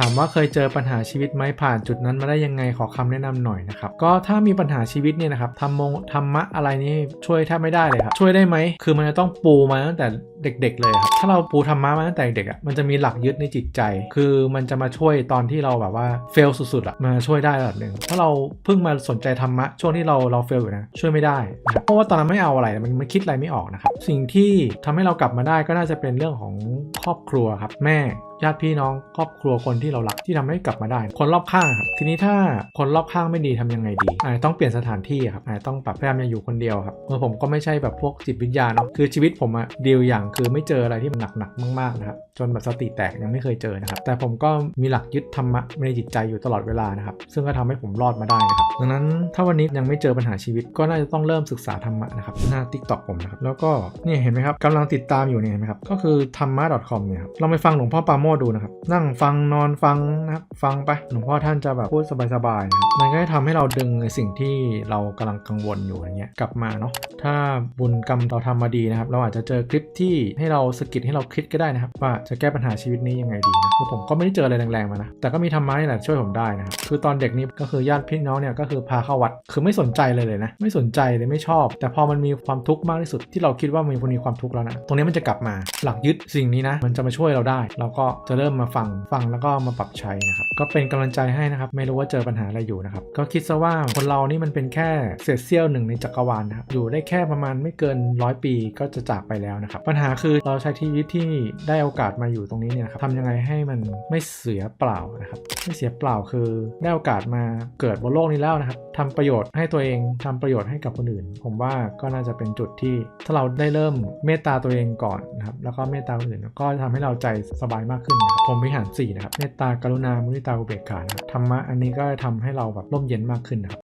ถามว่าเคยเจอปัญหาชีวิตไหมผ่านจุดนั้นมาได้ยังไงขอคำแนะนำหน่อยนะครับ ก็ถ้ามีปัญหาชีวิตเนี่ยนะครับทำมงธรรมะอะไรนี่ช่วยแทบไม่ได้เลยครับ ช่วยได้ไหม คือมันจะต้องปูมาตั้งแต่เด็ก ๆ เลยครับ ถ้าเราปูธรรมะมาตั้งแต่เด็กอะมันจะมีหลักยึดในจิตใจ คือมันจะมาช่วยตอนที่เราแบบว่าเฟลสุดๆอะมาช่วยได้ระดับหนึ่งถ้าเราเพิ่งมาสนใจธรรมะช่วงที่เราเราเฟลอยู่นะช่วยไม่ได้นะเพราะว่าตอนนั้นไม่เอาอะไรมันมันคิดอะไรไม่ออกนะครับสิ่งที่ทำให้เรากลับมาได้ก็น่าจะเป็นเรื่องของครอบครัวครับแม่ ญาติพี่น้องครอบครัวคนที่เรารักที่ทำให้กลับมาได้ คนรอบข้างครับทีนี้ถ้าคนรอบข้างไม่ดีทำยังไงดีอาจจะต้องเปลี่ยนสถานที่ครับอาจจะต้องปรับพยายามอย่าอยู่คนเดียวครับเมื่อผมก็ไม่ใช่แบบพวกจิตวิทยาเนาะคือชีวิตผมอะดีลอย่างคือไม่เจออะไรที่มันหนักๆมากๆนะครับจนแบบสติแตกยังไม่เคยเจอนะครับแต่ผมก็มีหลักยึดธรรมะในจิตใจอยู่ตลอดเวลานะครับซึ่งก็ทำให้ผมรอดมาได้นะครับดังนั้นถ้าวันนี้ยังไม่เจอปัญหาชีวิตก็น่าจะต้องเริ่มศึกษาธรรมะนะครับหน้า t ิ k t o k ผมนะครับแล้วก็เนี่ยเห็นไหมครับกำลังติดตามอยู่เนี่ยเห็นไหมครับก็คือธรรมะ .com เนี่ยครับลองไปฟังหลวงพ่อปาโมดูนะครับ นั่งฟังนอนฟังนะครับฟังไปหลวงพ่อท่านจะแบบพูดสบายๆนะครับมันก็จะทำให้เราดึงในสิ่งที่เรากำลังกังวลอยู่อย่างเงี้ยกลับมาเนาะถ้าบุญกรรมเราทำมาดีนะครับ เราอาจจะเจอคลิปที่ให้เราสะกิดให้เราคิดก็ได้นะครับ ว่าจะแก้ปัญหาชีวิตนี้ยังไงดีนะคือผมก็ไม่ได้เจออะไรแรงๆมานะแต่ก็มีธรรมะนี่แหละช่วยผมได้นะครับคือตอนเด็กนี้ก็คือญาติพี่น้องเนี่ยก็คือพาเข้าวัดคือไม่สนใจเลยเลยนะไม่สนใจเลยไม่ชอบ แต่พอมันมีความทุกข์มากที่สุดที่เราคิดว่ามันมีความทุกข์แล้วนะตรงนี้มันจะกลับมาหลักยึดสิ่งนี้นะมันจะมาช่วยเราได้ เราก็จะเริ่มมาฟังฟังแล้วก็มาปรับใช้นะครับก็เป็นกำลังใจให้นะครับไม่รู้ว่าเจอปัญหาอะไรอยู่นะครับก็คิดซะว่าคนเรานี่มันเป็นแค่เศษเสี้ยวหนึ่งในจักรวาลนะครับอยู่ได้แค่ประมาณไม่เกินร้อยปีก็จะจากไปแล้วนะครับปัญหาคือเราใช้ชีวิตที่ได้โอกาสมาอยู่ตรงนี้เนี่ยครับทำยังไงให้มันไม่เสียเปล่านะครับไม่เสียเปล่าคือได้โอกาสมาเกิดบนโลกนี้แล้วนะครับทำประโยชน์ให้ตัวเองทำประโยชน์ให้กับคนอื่น ผมว่าก็น่าจะเป็นจุดที่ ถ้าเราได้เริ่มเมตตาตัวเองก่อนนะครับแล้วก็เมตตาคนอื่นก็จะทำให้เราใจสบายมากขึ้นนะครับผมวิหาร4นะครับเมตตากรุณามุทิตาอุเบกขานะครับธรรมะอันนี้ก็ทำให้เราแบบร่มเย็นมากขึ้นนะครับ